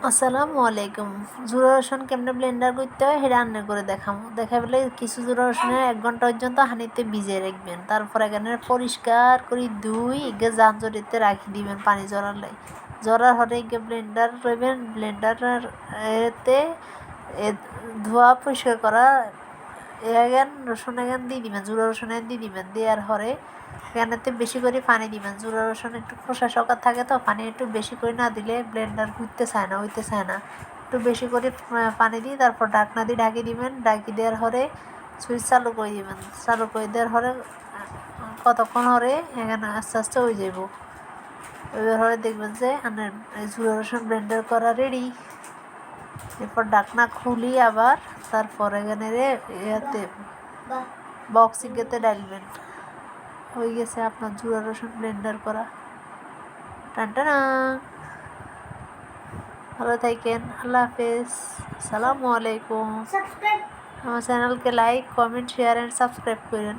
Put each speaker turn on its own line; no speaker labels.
আসসালামু আলাইকুম। জুরা রসুন কেমনে ব্লেন্ডার করতে হয়, সেটা রান্না করে দেখাম। দেখা পেলে কিছু জুরা রসুনে এক ঘণ্টা পর্যন্ত হানিতে ভিজে রাখবেন। তারপর এখানে পরিষ্কার করে দুই এগে জান জড়িতে রাখি দিবেন পানি জড়ালে জড়ার হলে এগে ব্লেন্ডার রইবেন। ব্লেন্ডার এতে ধোয়া পরিষ্কার করা এখান রসুন এখান দিয়ে দিবেন, জুড়া রসুন এখান দিয়ে দিবেন, দেওয়ার হরে এখানেতে বেশি করে পানি দিবেন। জুড়া রসুন একটু খোসা সকার থাকে তো, পানি একটু বেশি করে না দিলে ব্লেন্ডার ঘুরতে চায় না, হইতে চায় না। একটু বেশি করে পানি দিয়ে তারপর ডাকনা দিয়ে ঢাকি দিবেন। ডাকি দেওয়ার হরে সুইচ চালু করে দিবেন। চালু করে দেওয়ার হরে কতক্ষণ হরে এখানে আস্তে আস্তে হয়ে যাব এবার হরে দেখবেন যে আপনার জুড়া রসুন ব্লেন্ডার করা রেডি এরপর ডাকনা খুলি আবার তারপর এখানে রে ইয়াতে বক্সিংয়েতে ডালবেন হয়ে গেছে আপনার জুড়া রসুন ব্লেন্ডার করা। টানটানা ভালো থাকেন আল্লাহ হাফেজ। আসসালামু আলাইকুম। আমার চ্যানেলকে like comment share and subscribe করেন।